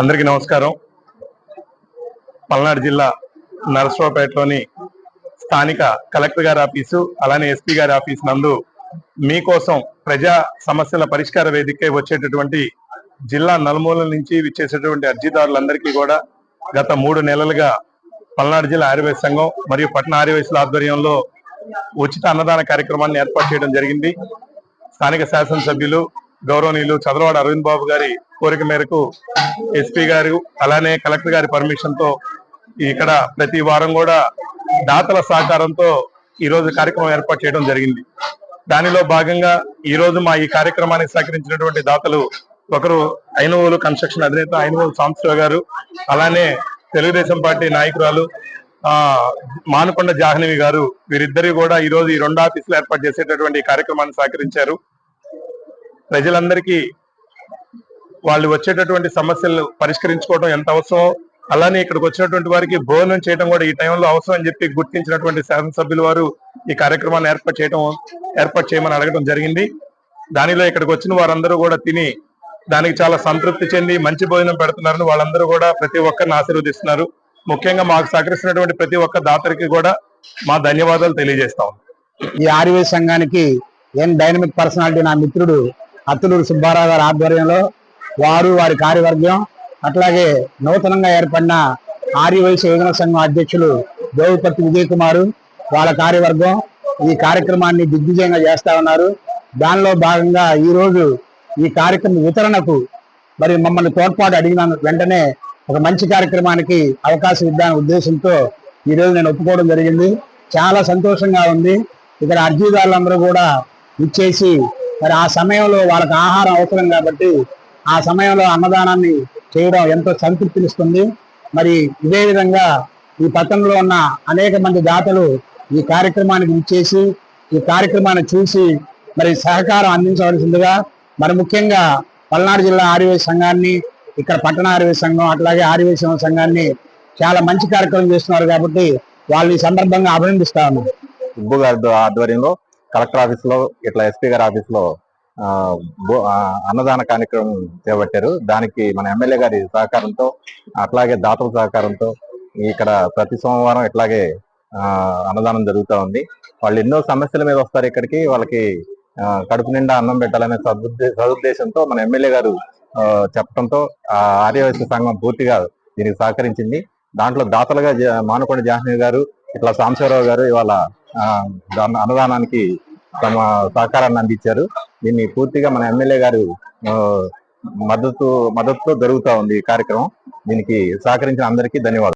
అందరికీ నమస్కారం. పల్నాడు జిల్లా నరసరావుపేటలోని స్థానిక కలెక్టర్ గారి ఆఫీసు అలానే ఎస్పీ గారి ఆఫీస్ నందు మీకోసం ప్రజా సమస్యల పరిష్కార వేదికై వచ్చేటటువంటి జిల్లా నలుమూలల నుంచి విచ్చేసేటువంటి అర్జీదారులందరికీ కూడా గత మూడు నెలలుగా పల్నాడు జిల్లా ఆర్యవైశ్య సంఘం మరియు పట్టణ ఆర్యవైశ్యుల ఆధ్వర్యంలో ఉచిత అన్నదాన కార్యక్రమాన్ని ఏర్పాటు చేయడం జరిగింది. స్థానిక శాసనసభ్యులు గౌరవనీయులు చదలవాడ అరవింద్ బాబు గారి కోరిక మేరకు ఎస్పీ గారు అలానే కలెక్టర్ గారి పర్మిషన్తో ఇక్కడ ప్రతి వారం కూడా దాతల సహకారంతో ఈ రోజు కార్యక్రమం ఏర్పాటు చేయడం జరిగింది. దానిలో భాగంగా ఈ రోజు మా ఈ కార్యక్రమానికి సహకరించినటువంటి దాతలు ఒకరు ఐనవోలు కన్స్ట్రక్షన్ అధినేత ఐనవోలు సాంబశివ గారు అలానే తెలుగుదేశం పార్టీ నాయకురాలు ఆ మానుకొండ జాహ్నవి గారు వీరిద్దరు కూడా ఈ రోజు ఈ రెండు ఆఫీసులు ఏర్పాటు చేసేటటువంటి కార్యక్రమాన్ని సహకరించారు. ప్రజలందరికీ వాళ్ళు వచ్చేటటువంటి సమస్యలు పరిష్కరించుకోవడం ఎంత అవసరమో అలానే ఇక్కడికి వచ్చినటువంటి వారికి భోజనం చేయడం కూడా ఈ టైంలో అవసరం అని చెప్పి గుర్తించినటువంటి శాసనసభ్యుల వారు ఈ కార్యక్రమాన్ని ఏర్పాటు చేయడం ఏర్పాటు చేయమని అడగడం జరిగింది. దానిలో ఇక్కడికి వచ్చిన వారందరూ కూడా తిని దానికి చాలా సంతృప్తి చెంది మంచి భోజనం పెడుతున్నారని వాళ్ళందరూ కూడా ప్రతి ఒక్కరిని ఆశీర్వదిస్తున్నారు. ముఖ్యంగా మాకు సహకరిస్తున్నటువంటి ప్రతి ఒక్క దాతరికి కూడా మా ధన్యవాదాలు తెలియజేస్తాం ఈ ఆర్వీ సంఘానికి ఏం డైనమిక్ పర్సనాలిటీ నా మిత్రుడు అత్తులూరు సుబ్బారావు గారి ఆధ్వర్యంలో వారు వారి కార్యవర్గం అట్లాగే నూతనంగా ఏర్పడిన ఆర్యవైశ్య యువజన సంఘం అధ్యక్షులు దేవపర్తి విజయ్ కుమారు వాళ్ళ కార్యవర్గం ఈ కార్యక్రమాన్ని దిగ్విజయంగా చేస్తా ఉన్నారు. దానిలో భాగంగా ఈ రోజు ఈ కార్యక్రమం వితరణకు మరి మమ్మల్ని తోడ్పాటు అడిగిన వెంటనే ఒక మంచి కార్యక్రమానికి అవకాశం ఇద్దానే ఉద్దేశంతో ఈ రోజు నేను ఒప్పుకోవడం జరిగింది. చాలా సంతోషంగా ఉంది. ఇక్కడ అర్జీదారులందరూ కూడా ఇచ్చేసి మరి ఆ సమయంలో వాళ్ళకి ఆహారం అవసరం కాబట్టి ఆ సమయంలో అన్నదానాన్ని చేయడం ఎంతో సంతృప్తినిస్తుంది. మరి ఇదే విధంగా ఈ పట్టణంలో ఉన్న అనేక మంది దాతలు ఈ కార్యక్రమానికి ఇచ్చేసి ఈ కార్యక్రమాన్ని చూసి మరి సహకారం అందించవలసిందిగా మరి ముఖ్యంగా పల్నాడు జిల్లా ఆర్యవేశ సంఘాన్ని ఇక్కడ పట్టణ ఆర్యవేశ సంఘం అట్లాగే ఆర్యవేశ సంఘాన్ని చాలా మంచి కార్యక్రమం చేస్తున్నారు కాబట్టి వాళ్ళు సందర్భంగా అభినందిస్తాను ఉబ్బు గారి ఆధ్వర్యంలో కలెక్టర్ ఆఫీస్లో ఇట్లా ఎస్పీ గారి ఆఫీస్లో ఆ, ఆ, అన్నదాన కార్యక్రమం చేపట్టారు. దానికి మన ఎమ్మెల్యే గారి సహకారంతో అట్లాగే దాతల సహకారంతో ఇక్కడ ప్రతి సోమవారం ఇట్లాగే ఆ, అన్నదానం జరుగుతూ ఉంది. వాళ్ళు ఎన్నో సమస్యల మీద వస్తారు ఇక్కడికి. వాళ్ళకి కడుపు నిండా అన్నం పెట్టాలనే సదుద్దే సదుద్దేశంతో మన ఎమ్మెల్యే గారు ఆ, చెప్పడంతో ఆ ఆర్యవైశ్య సంఘం పూర్తిగా దీనికి సహకరించింది. దాంట్లో దాతలుగా జ- మానుకొండ జాహ్నవి గారు ఇట్లా సాంబశివరావు గారు ఇవాళ ఆ, దాన్ని అన్నదానానికి తమ సహకారాన్ని అందించారు. దీన్ని పూర్తిగా మన ఎమ్మెల్యే గారు ఆ, మద్దతు మద్దతుతో జరుగుతా ఉంది ఈ కార్యక్రమం. దీనికి సహకరించిన అందరికీ ధన్యవాదాలు.